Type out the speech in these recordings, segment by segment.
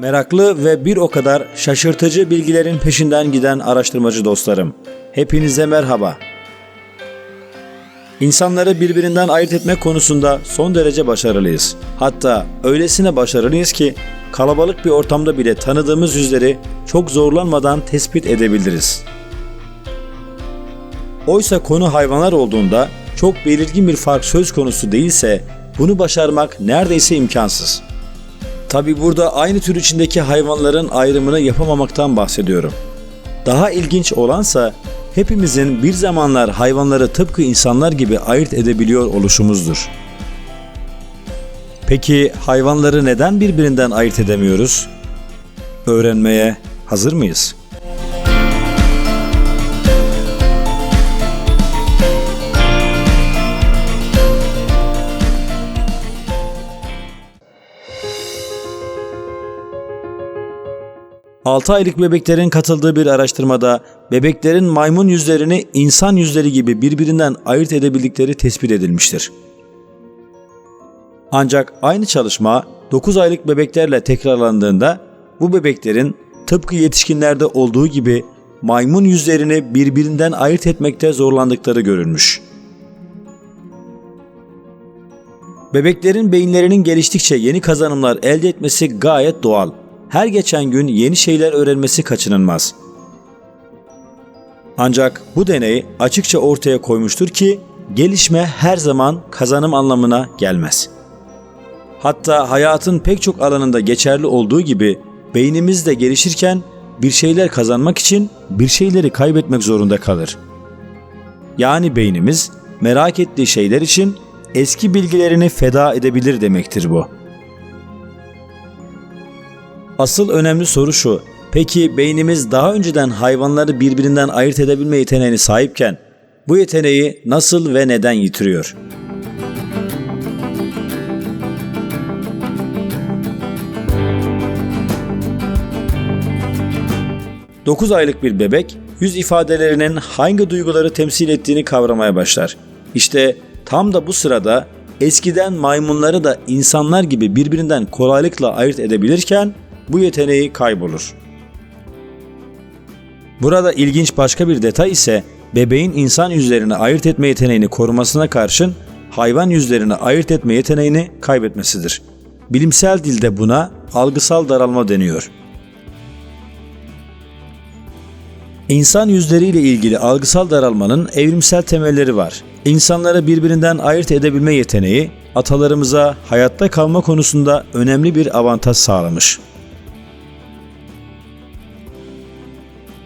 Meraklı ve bir o kadar şaşırtıcı bilgilerin peşinden giden araştırmacı dostlarım. Hepinize merhaba. İnsanları birbirinden ayırt etmek konusunda son derece başarılıyız. Hatta öylesine başarılıyız ki kalabalık bir ortamda bile tanıdığımız yüzleri çok zorlanmadan tespit edebiliriz. Oysa konu hayvanlar olduğunda çok belirgin bir fark söz konusu değilse bunu başarmak neredeyse imkansız. Tabi burada aynı tür içindeki hayvanların ayrımını yapamamaktan bahsediyorum. Daha ilginç olansa hepimizin bir zamanlar hayvanları tıpkı insanlar gibi ayırt edebiliyor oluşumuzdur. Peki hayvanları neden birbirinden ayırt edemiyoruz? Öğrenmeye hazır mıyız? Altı aylık bebeklerin katıldığı bir araştırmada bebeklerin maymun yüzlerini insan yüzleri gibi birbirinden ayırt edebildikleri tespit edilmiştir. Ancak aynı çalışma 9 aylık bebeklerle tekrarlandığında bu bebeklerin tıpkı yetişkinlerde olduğu gibi maymun yüzlerini birbirinden ayırt etmekte zorlandıkları görülmüş. Bebeklerin beyinlerinin geliştikçe yeni kazanımlar elde etmesi gayet doğal. Her geçen gün yeni şeyler öğrenmesi kaçınılmaz. Ancak bu deney açıkça ortaya koymuştur ki gelişme her zaman kazanım anlamına gelmez. Hatta hayatın pek çok alanında geçerli olduğu gibi beynimiz de gelişirken bir şeyler kazanmak için bir şeyleri kaybetmek zorunda kalır. Yani beynimiz merak ettiği şeyler için eski bilgilerini feda edebilir demektir bu. Asıl önemli soru şu. Peki beynimiz daha önceden hayvanları birbirinden ayırt edebilme yeteneğine sahipken bu yeteneği nasıl ve neden yitiriyor? Dokuz aylık bir bebek yüz ifadelerinin hangi duyguları temsil ettiğini kavramaya başlar. İşte tam da bu sırada eskiden maymunları da insanlar gibi birbirinden kolaylıkla ayırt edebilirken bu yeteneği kaybolur. Burada ilginç başka bir detay ise bebeğin insan yüzlerini ayırt etme yeteneğini korumasına karşın hayvan yüzlerini ayırt etme yeteneğini kaybetmesidir. Bilimsel dilde buna algısal daralma deniyor. İnsan yüzleriyle ilgili algısal daralmanın evrimsel temelleri var. İnsanları birbirinden ayırt edebilme yeteneği atalarımıza hayatta kalma konusunda önemli bir avantaj sağlamış.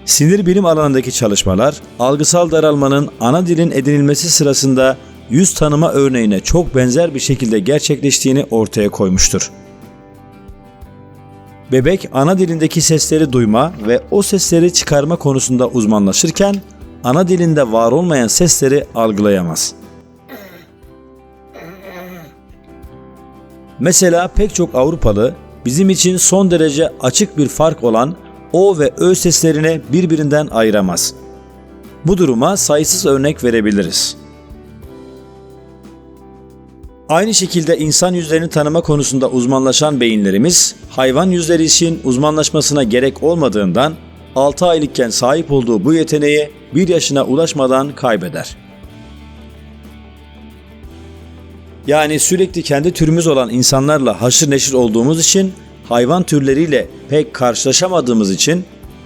Sinir bilim alanındaki çalışmalar, algısal daralmanın ana dilin edinilmesi sırasında yüz tanıma örneğine çok benzer bir şekilde gerçekleştiğini ortaya koymuştur. Bebek ana dilindeki sesleri duyma ve o sesleri çıkarma konusunda uzmanlaşırken ana dilinde var olmayan sesleri algılayamaz. Mesela pek çok Avrupalı bizim için son derece açık bir fark olan o ve ö seslerini birbirinden ayıramaz. Bu duruma sayısız örnek verebiliriz. Aynı şekilde insan yüzlerini tanıma konusunda uzmanlaşan beyinlerimiz, hayvan yüzleri için uzmanlaşmasına gerek olmadığından 6 aylıkken sahip olduğu bu yeteneği 1 yaşına ulaşmadan kaybeder. Yani sürekli kendi türümüz olan insanlarla haşır neşir olduğumuz için hayvan türleriyle pek karşılaşamadığımız için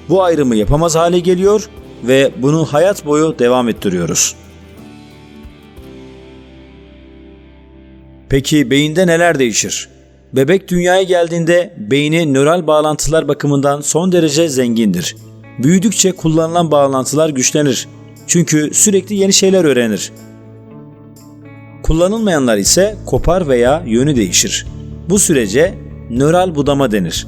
bu ayrımı yapamaz hale geliyor ve bunu hayat boyu devam ettiriyoruz. Peki beyinde neler değişir? Bebek dünyaya geldiğinde beyni nöral bağlantılar bakımından son derece zengindir. Büyüdükçe kullanılan bağlantılar güçlenir. Çünkü sürekli yeni şeyler öğrenir. Kullanılmayanlar ise kopar veya yönü değişir. Bu sürece nöral budama denir.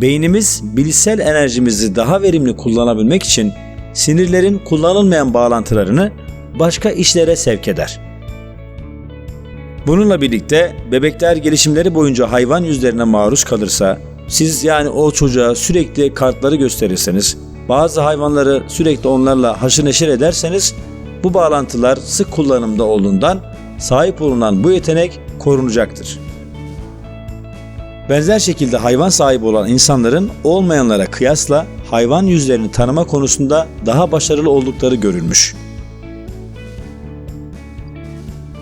Beynimiz bilişsel enerjimizi daha verimli kullanabilmek için sinirlerin kullanılmayan bağlantılarını başka işlere sevk eder. Bununla birlikte bebekler gelişimleri boyunca hayvan yüzlerine maruz kalırsa, siz yani o çocuğa sürekli kartları gösterirseniz, bazı hayvanları sürekli onlarla haşır neşir ederseniz, bu bağlantılar sık kullanımda olduğundan sahip olunan bu yetenek korunacaktır. Benzer şekilde hayvan sahibi olan insanların olmayanlara kıyasla hayvan yüzlerini tanıma konusunda daha başarılı oldukları görülmüş.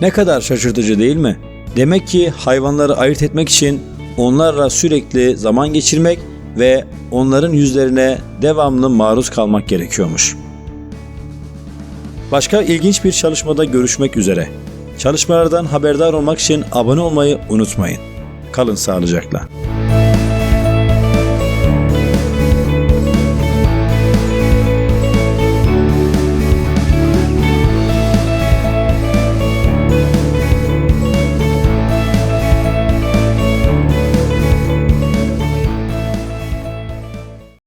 Ne kadar şaşırtıcı değil mi? Demek ki hayvanları ayırt etmek için onlarla sürekli zaman geçirmek ve onların yüzlerine devamlı maruz kalmak gerekiyormuş. Başka ilginç bir çalışmada görüşmek üzere. Çalışmalardan haberdar olmak için abone olmayı unutmayın. Kalın sağlıcakla.